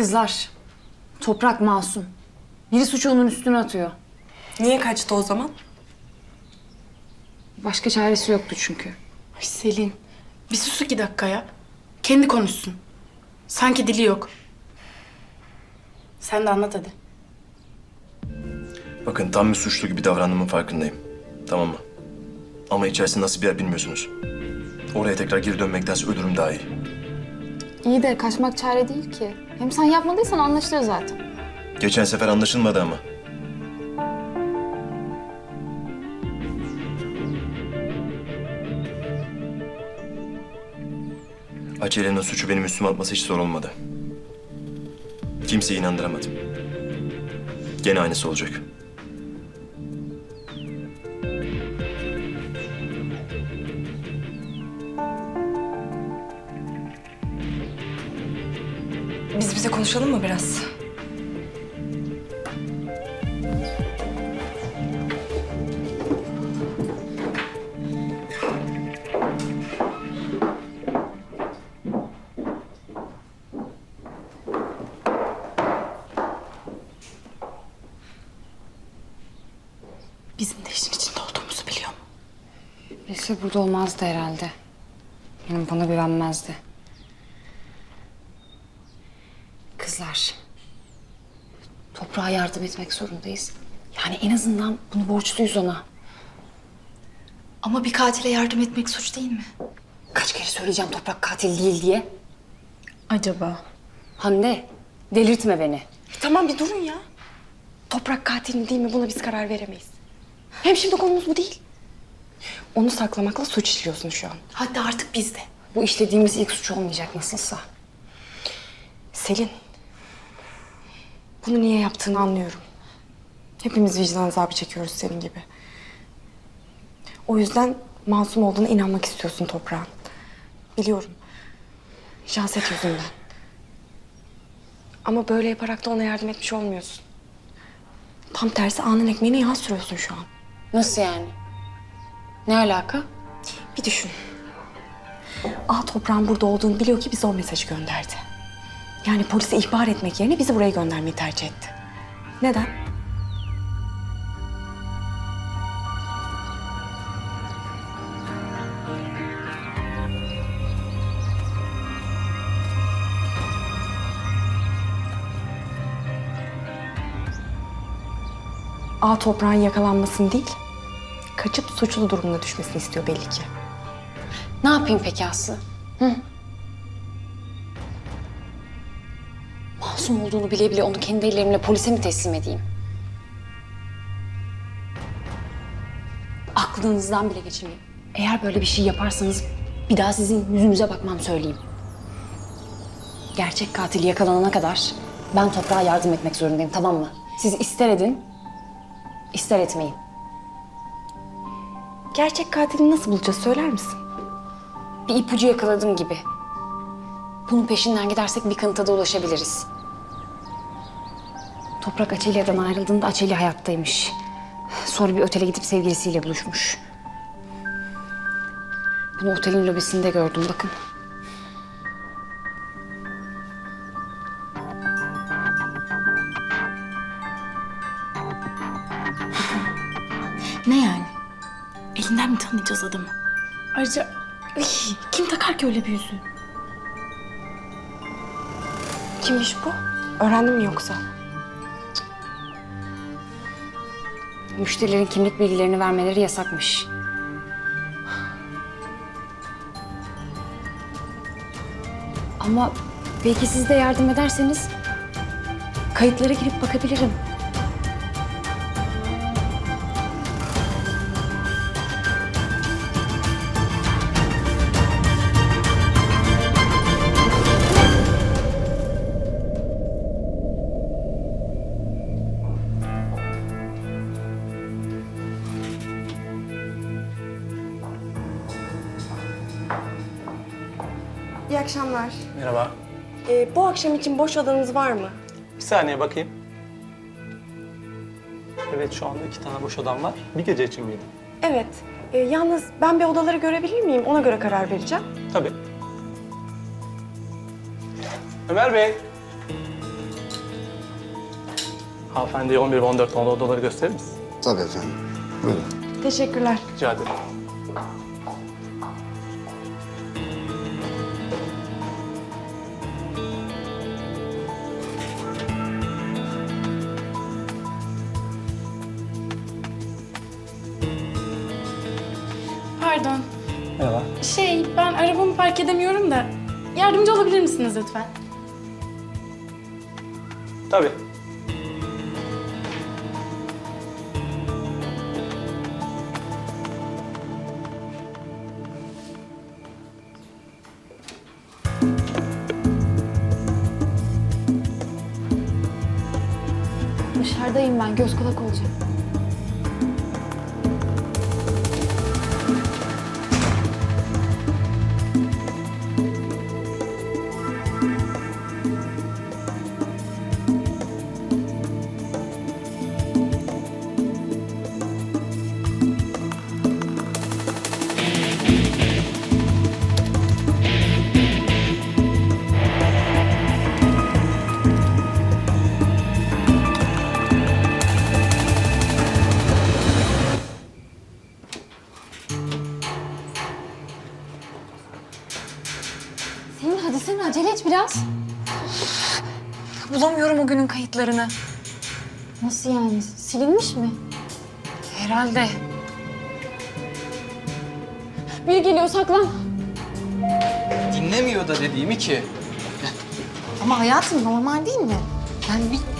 Kızlar, toprak masum. Biri suçu onun üstüne atıyor. Niye kaçtı o zaman? Başka çaresi yoktu çünkü. Ay Selin, bir sus iki dakika ya. Kendi konuşsun. Sanki dili yok. Sen de anlat hadi. Bakın tam bir suçlu gibi davrandığımın farkındayım. Tamam mı? Ama içerisi nasıl bir yer bilmiyorsunuz. Oraya tekrar geri dönmektense ölürüm daha iyi. İyi de kaçmak çare değil ki. Hem sen yapmadıysan anlaşılır zaten. Geçen sefer anlaşılmadı ama. Acele'nin suçu benim üstüme atması hiç zor olmadı. Kimseyi inandıramadım. Gene aynısı olacak. Bize konuşalım mı biraz? Bizim de işin içinde olduğumuzu biliyor mu? Bilse burada olmazdı herhalde. Yani bana güvenmezdi. Kızlar, yardım etmek zorundayız. Yani en azından bunu borçluyuz ona. Ama bir katile yardım etmek suç değil mi? Kaç kere söyleyeceğim toprak katil değil diye. Acaba? Hande, delirtme beni. Tamam bir durun ya. Toprak katil mi değil mi buna biz karar veremeyiz. Hem şimdi konumuz bu değil. Onu saklamakla suç işliyorsun şu an. Hadi artık biz de. Bu işlediğimiz ilk suç olmayacak nasılsa. Selin. Bunu niye yaptığını anlıyorum. Hepimiz vicdan azabı çekiyoruz senin gibi. O yüzden masum olduğuna inanmak istiyorsun toprağın. Biliyorum. Janset yüzünden. Ama böyle yaparak da ona yardım etmiş olmuyorsun. Tam tersi anın ekmeğine yağ sürüyorsun şu an. Nasıl yani? Ne alaka? Bir düşün. A toprağın burada olduğunu biliyor ki bize o mesajı gönderdi. Yani polise ihbar etmek yerine bizi buraya göndermeyi tercih etti. Neden? A toprağın yakalanmasını değil, kaçıp suçlu durumuna düşmesini istiyor belli ki. Ne yapayım peki Aslı? Hı? Masum olduğunu bile bile onu kendi ellerimle polise mi teslim edeyim? Aklınızdan bile geçirmeyin. Eğer böyle bir şey yaparsanız bir daha sizin yüzünüze bakmam söyleyeyim. Gerçek katil yakalanana kadar ben toprağa yardım etmek zorundayım tamam mı? Siz ister edin, ister etmeyin. Gerçek katili nasıl bulacağız söyler misin? Bir ipucu yakaladım gibi. Bunun peşinden gidersek bir kanıta da ulaşabiliriz. Toprak Açelya'dan ayrıldığında Açelya hayattaymış. Sonra bir otele gidip sevgilisiyle buluşmuş. Bunu otelin lobisinde gördüm bakın. Ne yani? Elinden mi tanıyacağız adamı? Ayrıca ay, kim takar ki öyle bir yüzüğü? Kimmiş bu? Öğrendin mi yoksa? Müşterilerin kimlik bilgilerini vermeleri yasakmış. Ama belki siz de yardım ederseniz kayıtlara girip bakabilirim. Akşamlar. Merhaba. Ee, bu akşam için boş odanız var mı? Bir saniye bakayım. Evet şu anda iki tane boş odam var. Bir gece için miydi? Evet. Ee, yalnız ben bir odaları görebilir miyim? Ona göre karar vereceğim. Tabii. Ömer Bey. Hanımefendiye 11 ve 14 nolu odaları gösterir misin? Tabii efendim. Buyurun. Teşekkürler. Rica ederim. Ben arabamı park edemiyorum da yardımcı olabilir misiniz lütfen? Tabii. Dışarıdayım ben. Göz kulak olacağım. Bulamıyorum o günün kayıtlarını. Nasıl yani? Silinmiş mi? Herhalde. Biri geliyor saklan. Dinlemiyor da dediğimi ki. Ama hayatım normal değil mi? Yani bir...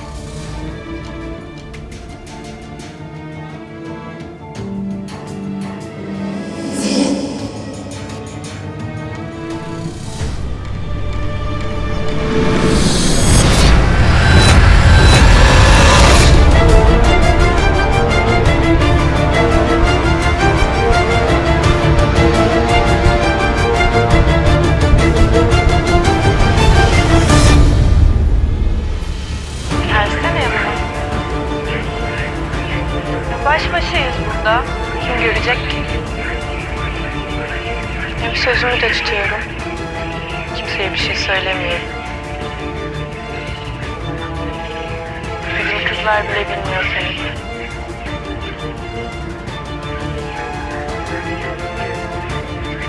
Baş başayız burada. Kim görecek ki? Hem sözümü de tutuyorum. Kimseye bir şey söylemiyorum. Bizim kızlar bile bilmiyor seni.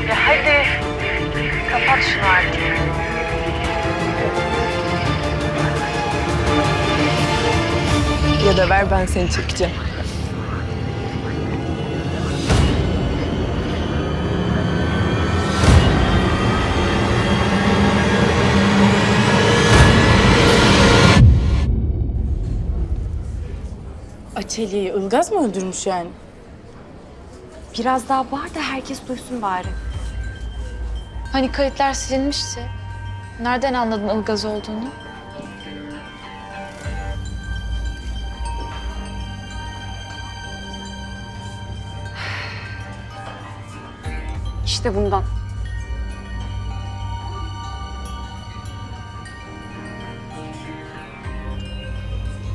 Ya hadi kapat şunu artık. Ya da ver ben seni çekeceğim. Açelya'yı Ilgaz mı öldürmüş yani? Biraz daha bağır da herkes duysun bari. Hani kayıtlar silinmişti. Nereden anladın Ilgaz olduğunu? İşte bundan.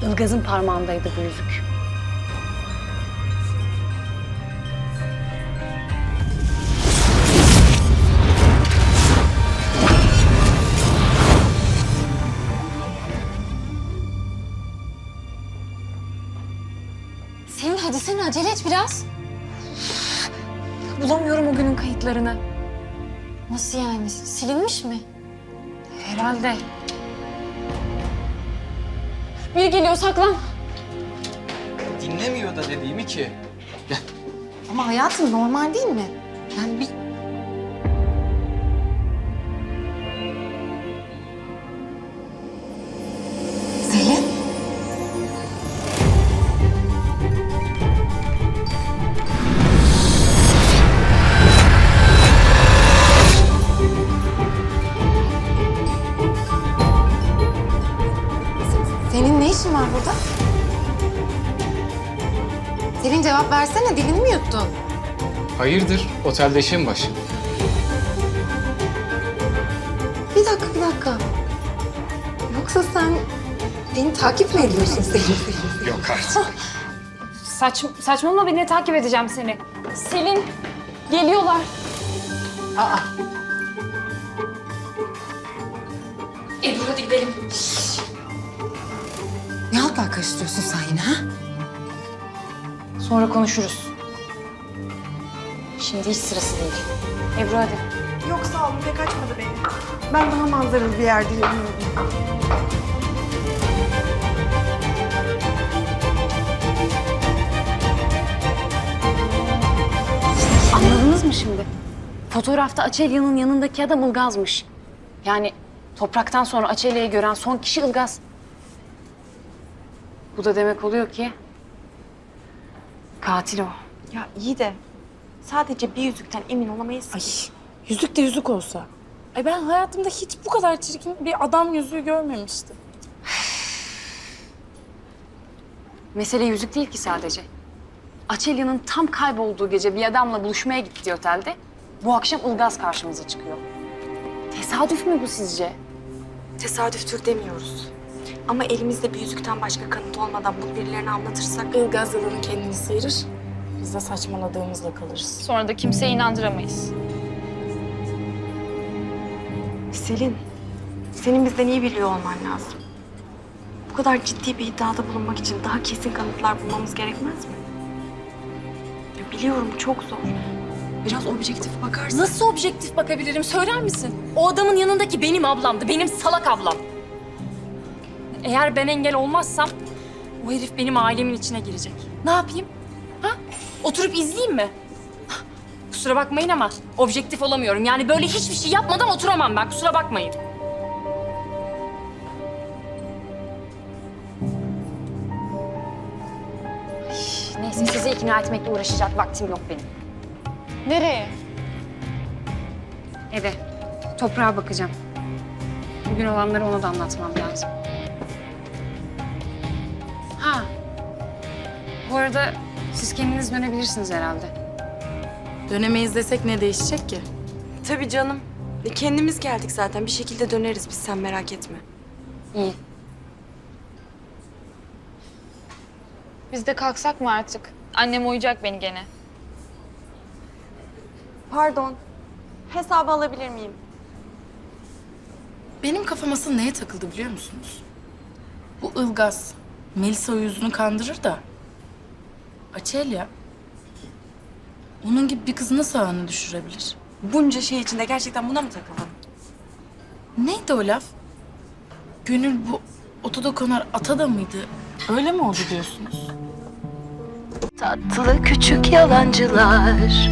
Ilgaz'ın parmağındaydı bu yüzük. Sen acele et biraz. Bulamıyorum o günün kayıtlarını. Nasıl yani? Silinmiş mi? Herhalde. Biri geliyor saklan. Dinlemiyor da dediğimi ki. Ama hayatım normal değil mi? Yani bir... cevap versene, dilini mi yuttun? Hayırdır? Otelde işin başı. Bir dakika, bir dakika. Yoksa sen beni takip mi ediyorsun Selin? Yok artık. Saç, saçmalama beni takip edeceğim seni. Selin geliyorlar. Aa, E dur hadi gidelim. Ne haltlar karıştırıyorsun sen yine ha? Sonra konuşuruz. Şimdi hiç sırası değil. Ebru hadi. Yok sağ olun pek açmadı beni. Ben daha manzaralı bir yerde yürüyorum. Anladınız mı şimdi? Fotoğrafta Açelya'nın yanındaki adam Ilgaz'mış. Yani topraktan sonra Açelya'yı gören son kişi Ilgaz. Bu da demek oluyor ki katil o. Ya iyi de sadece bir yüzükten emin olamayız. Ay yüzük de yüzük olsa. Ay ben hayatımda hiç bu kadar çirkin bir adam yüzüğü görmemiştim. Mesele yüzük değil ki sadece. Açelya'nın tam kaybolduğu gece bir adamla buluşmaya gittiği otelde bu akşam Ilgaz karşımıza çıkıyor. Tesadüf mü bu sizce? Tesadüftür demiyoruz. Ama elimizde bir yüzükten başka kanıt olmadan bunu birilerine anlatırsak... Ilgaz yılanı kendini sıyırır. Biz de saçmaladığımızla kalırız. Sonra da kimseyi inandıramayız. Selin, senin bizden iyi biliyor olman lazım. Bu kadar ciddi bir iddiada bulunmak için daha kesin kanıtlar bulmamız gerekmez mi? Ya biliyorum çok zor. Biraz objektif bakarsın. Nasıl objektif bakabilirim söyler misin? O adamın yanındaki benim ablamdı, benim salak ablam. Eğer ben engel olmazsam o herif benim ailemin içine girecek. Ne yapayım? Ha? Oturup izleyeyim mi? Kusura bakmayın ama objektif olamıyorum. Yani böyle hiçbir şey yapmadan oturamam ben. Kusura bakmayın. Neyse sizi ikna etmekle uğraşacak vaktim yok benim. Nereye? Eve. Toprağa bakacağım. Bugün olanları ona da anlatmam lazım. Bu arada siz kendiniz dönebilirsiniz herhalde. Dönemeyiz desek ne değişecek ki? Tabii canım. E, Kendimiz geldik zaten. Bir şekilde döneriz biz sen merak etme. İyi. Biz de kalksak mı artık? Annem uyuyacak beni gene. Pardon. Hesabı alabilir miyim? Benim kafam asıl neye takıldı biliyor musunuz? Bu Ilgaz, Melisa o yüzünü kandırır da... Açelya... Onun gibi bir kızı nasıl ağına düşürebilir? Bunca şey içinde gerçekten buna mı takıldın? Neydi o laf? Gönül bu otoda konar ata da mıydı? Öyle mi oldu diyorsunuz? Tatlı küçük yalancılar